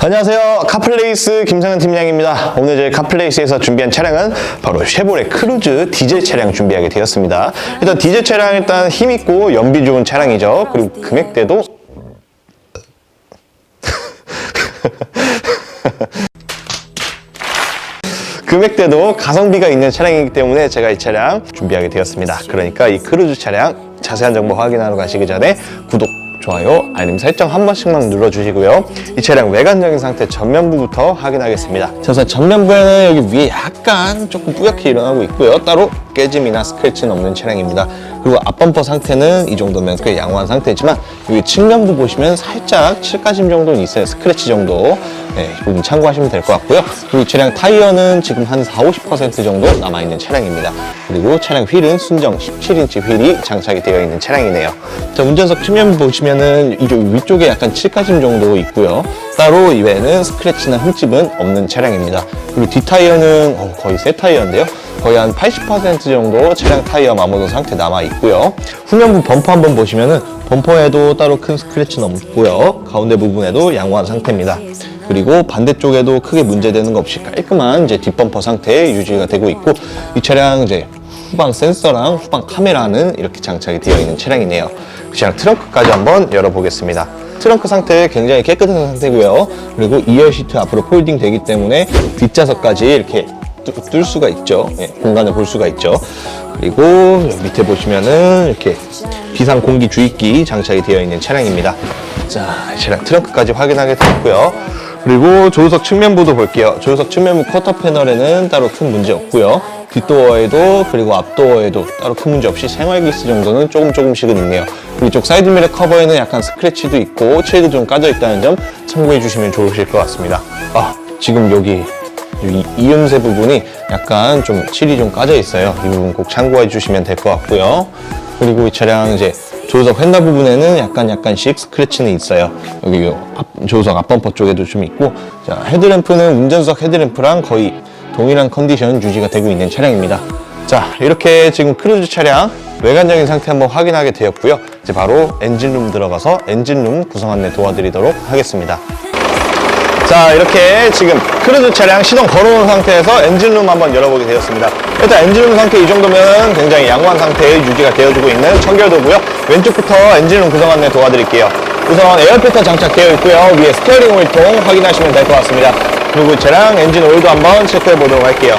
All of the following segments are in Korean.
안녕하세요. 카플레이스 김상현 팀장입니다. 오늘 저희 카플레이스에서 준비한 차량은 바로 쉐보레 크루즈 디젤 차량 준비하게 되었습니다. 일단 디젤 차량 일단 힘있고 연비 좋은 차량이죠. 그리고 금액대도 금액대도 가성비가 있는 차량이기 때문에 제가 이 차량 준비하게 되었습니다. 그러니까 이 크루즈 차량 자세한 정보 확인하러 가시기 전에 구독, 좋아요, 알림 설정 한 번씩만 눌러주시고요. 이 차량 외관적인 상태 전면부부터 확인하겠습니다. 자, 우선 전면부에는 여기 위에 약간 조금 뿌옇게 일어나고 있고요. 따로 깨짐이나 스크래치는 없는 차량입니다. 그리고 앞범퍼 상태는 이 정도면 꽤 양호한 상태지만 여기 측면부 보시면 살짝 칠가심 정도는 있어요. 스크래치 정도. 네, 이 부분 참고하시면 될 것 같고요. 그리고 차량 타이어는 지금 한 4, 50% 정도 남아있는 차량입니다. 그리고 차량 휠은 순정 17인치 휠이 장착이 되어 있는 차량이네요. 자, 운전석 측면 보시면은 이쪽 위쪽에 약간 칠가심 정도 있고요. 따로 이외에는 스크래치나 흠집은 없는 차량입니다. 그리고 뒷타이어는 어, 거의 새 타이어인데요. 거의 한 80% 정도 차량 타이어 마모도 상태 남아 있고요. 후면부 범퍼 한번 보시면은 범퍼에도 따로 큰 스크래치는 없고요. 가운데 부분에도 양호한 상태입니다. 그리고 반대쪽에도 크게 문제되는 거 없이 깔끔한 이제 뒷범퍼 상태에 유지가 되고 있고 이 차량 이제 후방 센서랑 후방 카메라는 이렇게 장착이 되어 있는 차량이네요. 그 차량 트렁크까지 한번 열어보겠습니다. 트렁크 상태 굉장히 깨끗한 상태고요. 그리고 2열 시트 앞으로 폴딩 되기 때문에 뒷좌석까지 이렇게 뚫, 뚫 수가 있죠. 예, 공간을 볼 수가 있죠. 그리고 밑에 보시면은 이렇게 비상 공기 주입기 장착이 되어 있는 차량입니다. 자, 이 차량 트렁크까지 확인하게 되었고요. 그리고 조수석 측면부도 볼게요. 조수석 측면부 쿼터 패널에는 따로 큰 문제 없고요. 뒷도어에도 그리고 앞도어에도 따로 큰 문제 없이 생활 기스 정도는 조금 조금씩은 있네요. 그리고 이쪽 사이드 미러 커버에는 약간 스크래치도 있고 칠도 좀 까져 있다는 점 참고해 주시면 좋으실 것 같습니다. 아, 지금 여기 이 이음새 부분이 약간 좀 칠이 좀 까져 있어요. 이 부분 꼭 참고해 주시면 될 것 같고요. 그리고 이 차량 이제 조수석 휀다 부분에는 약간 약간씩 스크래치는 있어요. 여기 요 앞, 조수석 앞범퍼 쪽에도 좀 있고 자 헤드램프는 운전석 헤드램프랑 거의 동일한 컨디션 유지가 되고 있는 차량입니다. 자 이렇게 지금 크루즈 차량 외관적인 상태 한번 확인하게 되었고요. 이제 바로 엔진룸 들어가서 엔진룸 구성 안내 도와드리도록 하겠습니다. 자 이렇게 지금 크루즈 차량 시동 걸어놓은 상태에서 엔진룸 한번 열어보게 되었습니다. 일단 엔진룸 상태 이 정도면 굉장히 양호한 상태에 유지가 되어주고 있는 청결도고요. 왼쪽부터 엔진룸 구성 안내 도와드릴게요. 우선 에어필터 장착되어 있고요. 위에 스티어링 오일통 확인하시면 될 것 같습니다. 그리고 차량 엔진 오일도 한번 체크해 보도록 할게요.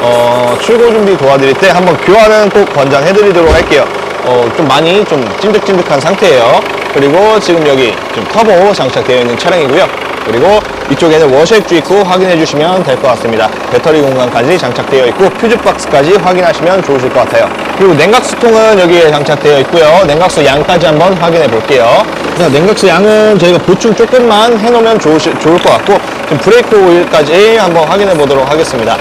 어, 출고 준비 도와드릴 때 한번 교환은 꼭 권장해드리도록 할게요 어, 좀 많이 좀 찐득찐득한 상태예요 그리고 지금 여기 좀 터보 장착되어 있는 차량이고요 그리고 이쪽에는 워셔액 주입구 확인해 주시면 될 것 같습니다. 배터리 공간까지 장착되어 있고 퓨즈 박스까지 확인하시면 좋으실 것 같아요. 그리고 냉각수통은 여기에 장착되어 있고요. 냉각수 양까지 한번 확인해 볼게요. 자, 냉각수 양은 저희가 보충 조금만 해놓으면 좋으실, 좋을 것 같고 브레이크 오일까지 한번 확인해 보도록 하겠습니다.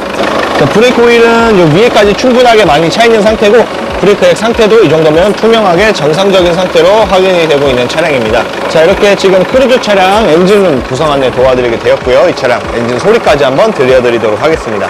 자, 브레이크 오일은 요 위에까지 충분하게 많이 차 있는 상태고 브레이크액 상태도 이 정도면 투명하게 정상적인 상태로 확인이 되고 있는 차량입니다. 자 이렇게 지금 크루즈 차량 엔진룸 구성 안내 도와드리게 되었고요. 이 차량 엔진 소리까지 한번 들려드리도록 하겠습니다.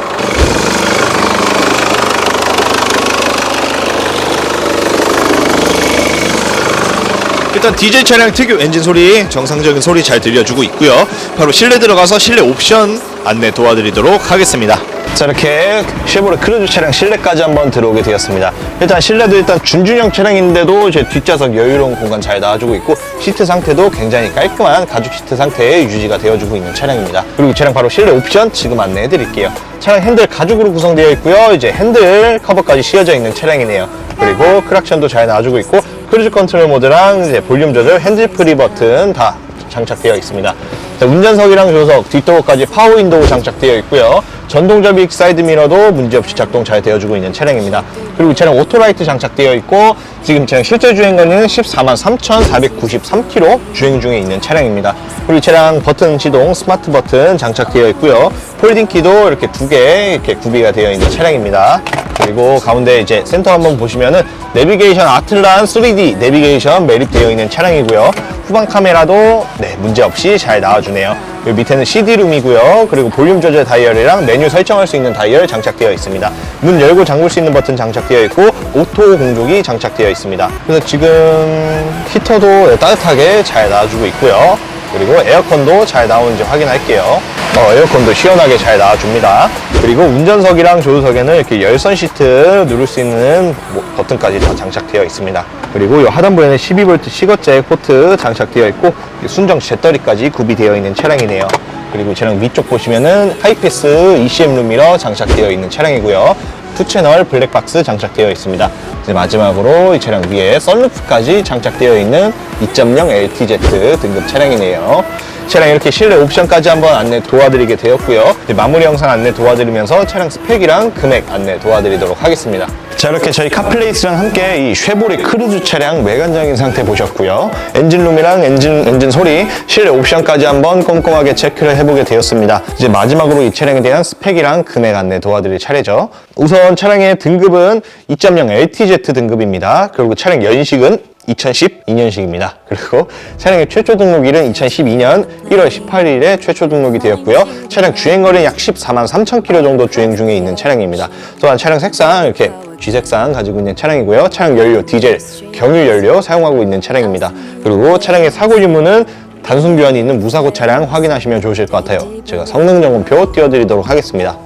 일단 디젤 차량 특유 엔진 소리 정상적인 소리 잘 들려주고 있고요. 바로 실내 들어가서 실내 옵션 안내 도와드리도록 하겠습니다. 자 이렇게 쉐보레 크루즈 차량 실내까지 한번 들어오게 되었습니다. 일단 실내도 일단 준준형 차량인데도 이제 뒷좌석 여유로운 공간 잘 나와주고 있고 시트 상태도 굉장히 깔끔한 가죽 시트 상태에 유지가 되어주고 있는 차량입니다. 그리고 이 차량 바로 실내 옵션 지금 안내해 드릴게요. 차량 핸들 가죽으로 구성되어 있고요. 이제 핸들 커버까지 씌워져 있는 차량이네요. 그리고 크락션도 잘 나와주고 있고 크루즈 컨트롤 모드랑 이제 볼륨 조절 핸들 프리 버튼 다 장착되어 있습니다. 자, 운전석이랑 조석, 뒷도어까지 파워 윈도우 장착되어 있고요. 전동 접이식 사이드 미러도 문제없이 작동 잘 되어주고 있는 차량입니다. 그리고 이 차량 오토라이트 장착되어 있고 지금 차량 실제 주행거리는 14만 3,493km 주행 중에 있는 차량입니다. 그리고 이 차량 버튼 시동 스마트 버튼 장착되어 있고요. 폴딩 키도 이렇게 두 개 이렇게 구비가 되어 있는 차량입니다. 그리고 가운데 이제 센터 한번 보시면은 내비게이션 아틀란 3D 내비게이션 매립되어 있는 차량이고요. 후방 카메라도 네, 문제 없이 잘 나와주네요. 여기 밑에는 CD룸이고요. 그리고 볼륨 조절 다이얼이랑 메뉴 설정할 수 있는 다이얼 장착되어 있습니다. 문 열고 잠글 수 있는 버튼 장착되어 있고 오토 공조기 장착되어 있습니다. 그래서 지금 히터도 따뜻하게 잘 나와주고 있고요. 그리고 에어컨도 잘 나오는지 확인할게요. 어, 에어컨도 시원하게 잘 나와줍니다. 그리고 운전석이랑 조수석에는 이렇게 열선 시트 누를 수 있는 뭐 버튼까지 다 장착되어 있습니다. 그리고 이 하단부에는 12V 시거잭 포트 장착되어 있고 이 순정 재떨이까지 구비되어 있는 차량이네요. 그리고 이 차량 위쪽 보시면은 하이패스 ECM 룸미러 장착되어 있는 차량이고요. 투 채널 블랙박스 장착되어 있습니다. 이제 마지막으로 이 차량 위에 썬루프까지 장착되어 있는 2.0 LTZ 등급 차량이네요. 차량 이렇게 실내 옵션까지 한번 안내 도와드리게 되었고요. 마무리 영상 안내 도와드리면서 차량 스펙이랑 금액 안내 도와드리도록 하겠습니다. 자 이렇게 저희 카플레이스랑 함께 이 쉐보레 크루즈 차량 외관적인 상태 보셨고요. 엔진룸이랑 엔진, 엔진 소리, 실내 옵션까지 한번 꼼꼼하게 체크를 해보게 되었습니다. 이제 마지막으로 이 차량에 대한 스펙이랑 금액 안내 도와드릴 차례죠. 우선 차량의 등급은 2.0 LTZ 등급입니다. 그리고 차량 연식은 2012년식입니다. 그리고 차량의 최초 등록일은 2012년 1월 18일에 최초 등록이 되었고요. 차량 주행거리는 약 14만 3천 킬로 정도 주행 중에 있는 차량입니다. 또한 차량 색상 이렇게 G색상 가지고 있는 차량이고요. 차량 연료 디젤, 경유 연료 사용하고 있는 차량입니다. 그리고 차량의 사고 유무는 단순 교환이 있는 무사고 차량 확인하시면 좋으실 것 같아요. 제가 성능 점검표 띄워드리도록 하겠습니다.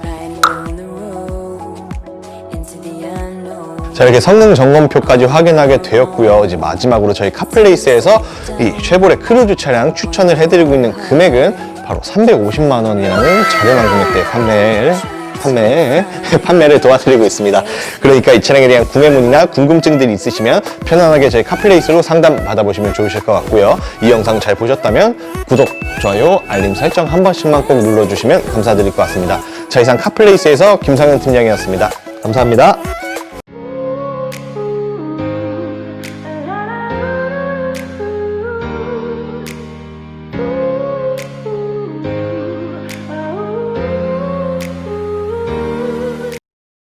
자 이렇게 성능 점검표까지 확인하게 되었고요. 이제 마지막으로 저희 카플레이스에서 이 쉐보레 크루즈 차량 추천을 해드리고 있는 금액은 바로 350만 원이라는 저렴한 금액대에 판매를 판매, 판매를 도와드리고 있습니다. 그러니까 이 차량에 대한 구매 문의나 궁금증들이 있으시면 편안하게 저희 카플레이스로 상담 받아보시면 좋으실 것 같고요. 이 영상 잘 보셨다면 구독, 좋아요, 알림 설정 한 번씩만 꼭 눌러주시면 감사드릴 것 같습니다. 자 이상 카플레이스에서 김상현 팀장이었습니다. 감사합니다.